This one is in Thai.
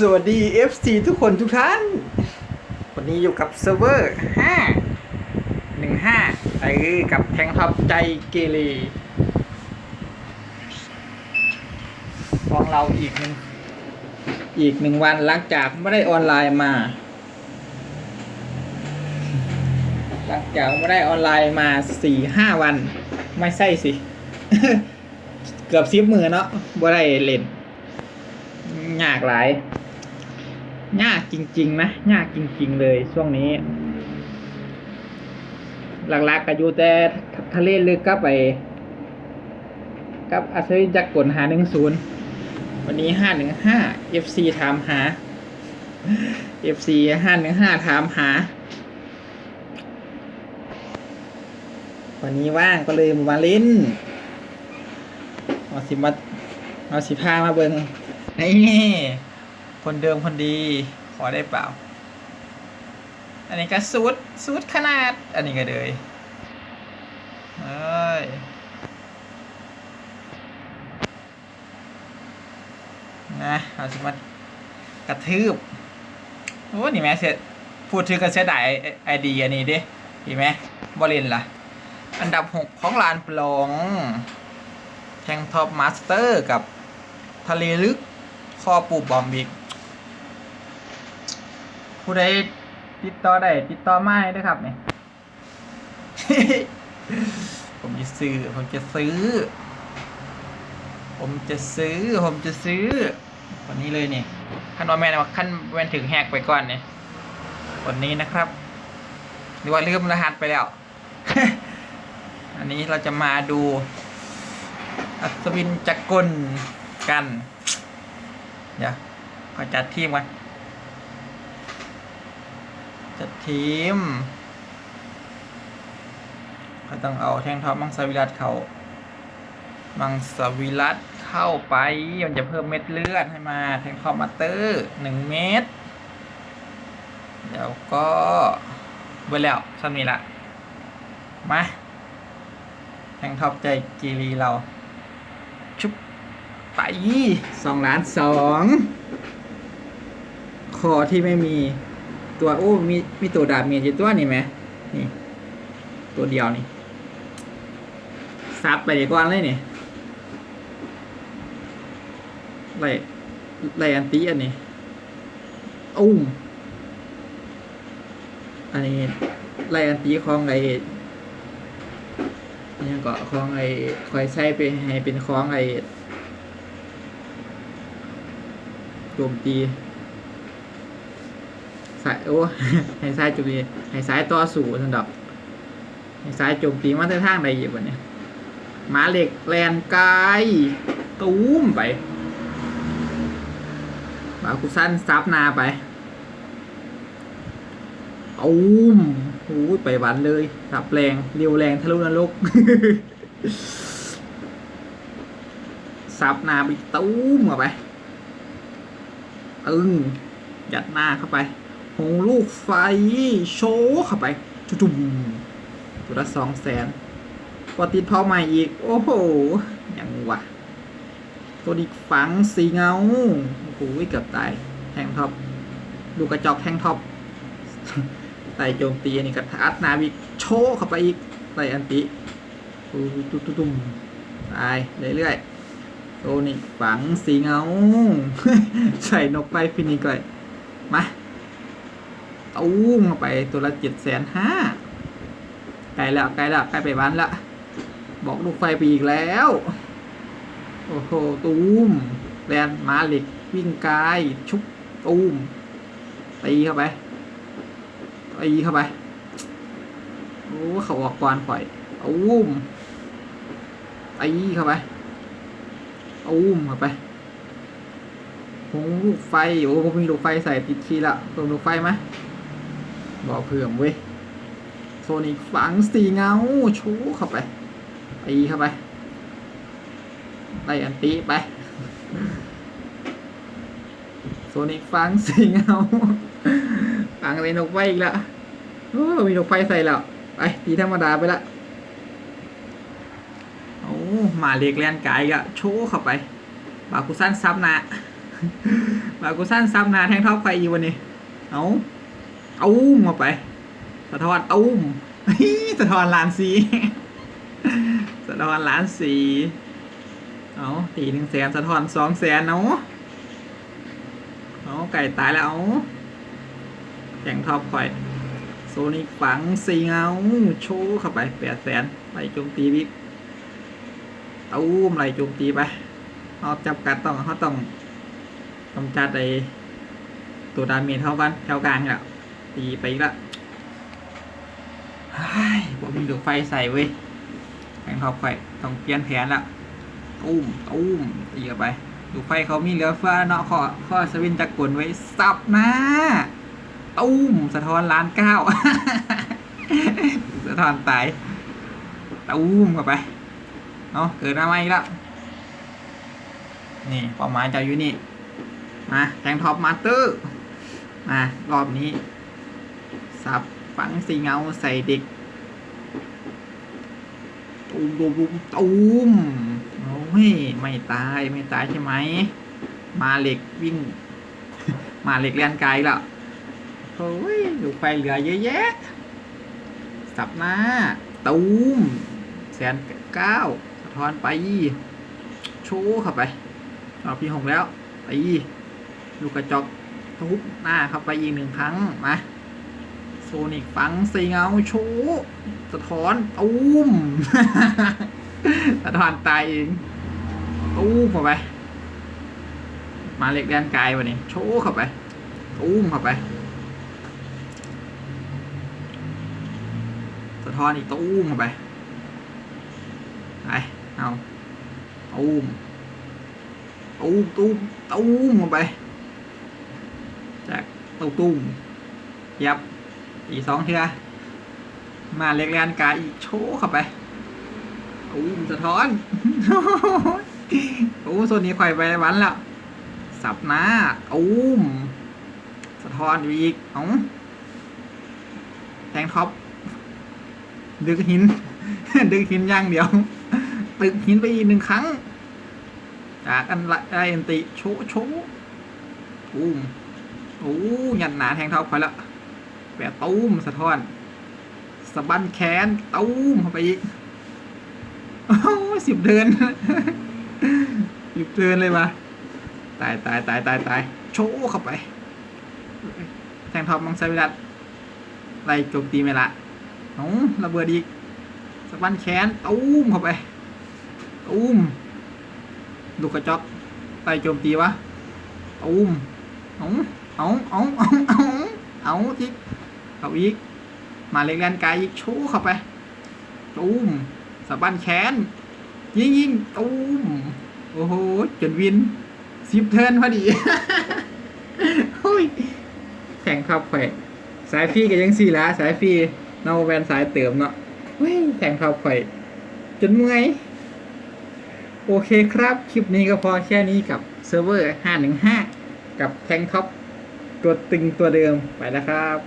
สวัสดี FC ทุกคนทุกท่าน วันนี้อยู่กับเซิร์ฟเวอร์5 15ไอ้กับแทงท็อปใจเกเรของเราอีกหนึ่งอีกหนึ่งวันหลังจากไม่ได้ออนไลน์มา หลังจากไม่ได้ออนไลน์มาสี่ห้าวัน ไม่ใช่สิ เกือบซิบมือเนาะบ่ได้เล่นยากหลาย ยากจริง ๆ นะยากจริง ๆ เลยช่วงนี้ หลักๆก็อยู่แต่ทะเลลึกกับไป กับอัศวินจักรกลหาหนึ่งศูนย์วันนี้ห้าหนึ่งห้า FC ถามหา FC ห้าหนึ่งห้าถามหา วันนี้ว่างก็เลยมาเล่นเอาสิมาเอาสิพามาเบิงนี่ คนเดิมคนดี ขอได้เปล่า อันนี้ก็ซูดซูดขนาด อันนี้ก็เลยเอ้ยนะเอาสิมากระทืบโอ้นี่แม่เสียพูดถึงกันเสียดายไอ้ไอเดียนี้ดิดีไหมบอลินล่ะ อันดับหกของลานปลองแทงท็อปมาสเตอร์กับทะเลลึกคอปูบอมบิก ผู้ใดติดต่อได้ติดต่อมาให้ด้ครับเนี่ยผมจะซื้อ ผมจะซื้อ ผมจะซื้อ ผมจะซื้อวันนี้เลยนี่ขั้นว่าแม่นว่าขั้นแม่นถึงแหกไปก่อนเนี่ยวันนี้นะครับ หรือว่าลืมรหัสไปแล้ว อันนี้เราจะมาดู อัศวินจักรกลกัน เดี๋ยวขอจัดทีมกัน จัดทีม ก็ต้องเอาแท่งท็อปมังสวิรัตเข้ามังสวิรัตเข้าไป มันจะเพิ่มเม็ดเลือดให้มาแทงท็อปมาเตอร์หนึ่งเม็ดเดี๋ยวก็เบื่อแล้วซ้ำนี้ละมาแทงท็อปใจกีรีเรา ชุบไปสองล้านสอง คอที่ไม่มี ตัวโอ้มีมีตัวดาบเมียอยู่ตัวนี่ไหมนี่ ตัวเดียวนี่ซับไปดีกว่าเลยนี่ไล่ไล่อันตีอันนี้อุ้มอันนี้ไล่อันตีของไอยังก็คล้องไอ้คอยใช้ไปให้เป็นคล้องไอ้โจมตี สายโอ้ให้สายโจมตีให้สายต่อสู้สันดอกให้สายโจมตีมาแต่ทางใดอยู่วะเนี่ยหมาเหล็กแลนกายตูมไปบาคุสั้นซับนาไปตูมโอ้ยไปหวันเลยสับแรงเรียวแรงทะลุนรกสับนาไปตุ้มเข้าไปตึงยัดหน้าเข้าไป หงลูกไฟโชว์เข้าไปจุ่มๆตัวละสองแสนพอติดเผาใหม่อีก โอ้โห ยังวะตัวดีฝังสีเงา โอ้โหเกือบตาย แทงท็อป ดูกระจอกแทงท็อปไต่โจมตีอันนี้ก็อัดนาวิกโชว์เข้าไปอีกไต่อันติตุ้มตุ้มตุ้มตายเรื่อยๆโซนิกฝังสีเงา ใส่นกไปฟินิกเลยมา ตู้มเข้าไปตัวละเจ็ดแสนห้าไกลแล้วไกลแล้วใกลไปบ้านละ บอกลูกไฟไปอีกแล้ว โอ้โหตูมแลนมาเหล็กวิ่งกายชุบตูมตีเข้าไปตีเข้าไปโอ้เขาออกก่อนข่อยอุ้มตีเข้าไปอุ้มเข้าไปหงลูกไฟโอ้ผมมีลูกไฟใส่ติดคีละเพิ่มลูกไฟไหม บอกเพิ่มเว้ยโซนิกฝังสีเงาชูเข้าไปตีเข้าไปไล่อันตีไปโซนิกฝังสีเงาฝังเลยนกไฟอีกแล้วโอ้มีนกไฟใส่แล้วไปตีธรรมดาไปละโอ้หมาเล็กแลนกายก็โชว์เข้าไปบาคุสั้นซับนะบากูสั้นซับนาแทงท็อปไปอยู่วันนี้เอา เอามาไป สะท้อนตุ้มสะท้อนล้านสีสะท้อนล้านสีเอาตีหนึ่งแสนสะท้อนสองแสนเอาเอาไก่ตายแล้วเอาแข่งท็อปคอยโซนิกฝังสีเงาโชว์เข้าไปแปดแสนไปโจมตีบิ๊กตุ้มไหลโจมตีไปเอาจับกัดต้องเขาต้องกำจัดไอตัวดาเมจเท่ากันแถวกลางนี่แหละ ตีไปอีกละเฮ้ยผมมีลูไฟใส่เว้ยแข่งท็อปไฟต้องเปลี่ยนแผนละตุ้มตุ้มตีไปลูไฟเขามีเหลือเฟือเนาะข้อข้อสวินจักรกลไว้สับน้าตุ้มสะท้อนล้านเก้าสะท้อนตายตุ้มเข้าไปเนาะเกิดมาใหม่อีกแล้วนี่เป้าหมายจะอยู่นี่ มาแทงท็อปมาสเตอร์มารอบนี้ สับฝังสีเงาใส่เด็ก ตูมตูมตูมโอ้ยไม่ตายไม่ตายใช่ไหม มาเหล็กวิ่ง มาเหล็กเลียนไกลล้วโอ้ยลูกไฟเหลือเยอะแยะ สับหน้า ตูมแสนเก้าสะท้อนไปชว์เข้าไปรอบที่หกแล้วไปลูกกระจกทุบหน้าเข้าไปอีกหนึ่งครั้งมา นิกฟังสีเงาโชว์สะท้อนตูมสะท้อนตายเองตูมเข้าไป มาเล็กแดนไกลวันนี้โชว์เข้าไปตูมเข้าไปสะท้อนอีกตู้มเข้าไปไปเอาตู้มตู้มตู้มตู้มเข้าไปจากตู้ตุ้มยับ อีสองเทือมาเล็กแลนกายอีกโชว์เข้าไปตู้มสะท้อนโอ้โซนนี้ไข่ไปวันแล้วสับหน้าตู้มสะท้อนอยู่อีกเอ้าแทงท็อปดึกหิน ดึกหินย่างเดียว ตึกหินไปอีกหนึ่งครั้ง จากอันละไออันติโชโชว์ตูมโอ้หยัดหนาแทงเท้าไปแล้ว แปะตูมสะท้อนสะบันแขนตูมเข้าไปอีกโอ้สิบเดินสิบเดินเลยมาตายตายตายตายตายโชว์เข้าไป แทงท็อปมังไซวิรัตไล่โจมตีไม่ละเอาระเบิดอีกสะบันแขนตุ้มเข้าไปตุ้มลูกกระจอกไต่โจมตีวะตุ้มเอาเอาเอาเอาเอาเอาทิ เอาอีก มาเล็กแลนกายอีกชว์เข้าไปตุ้มสะบันแขน ยิงยิงตุ้มโอ้โหจนวินสิบเทิร์นพอดีโอ้ยแข่งขับแขวะสายฟีก็ยังสี่ละสายฟีเนาแวนสายเติมเนาะเฮ้ยแข่งขับข่จนเมื่อยโอเคครับ คลิปนี้ก็พอแค่นี้กับเซิร์ฟเวอร์ 515 กับแทงท็อปตัวตึงตัวเดิมไปแล้วครับ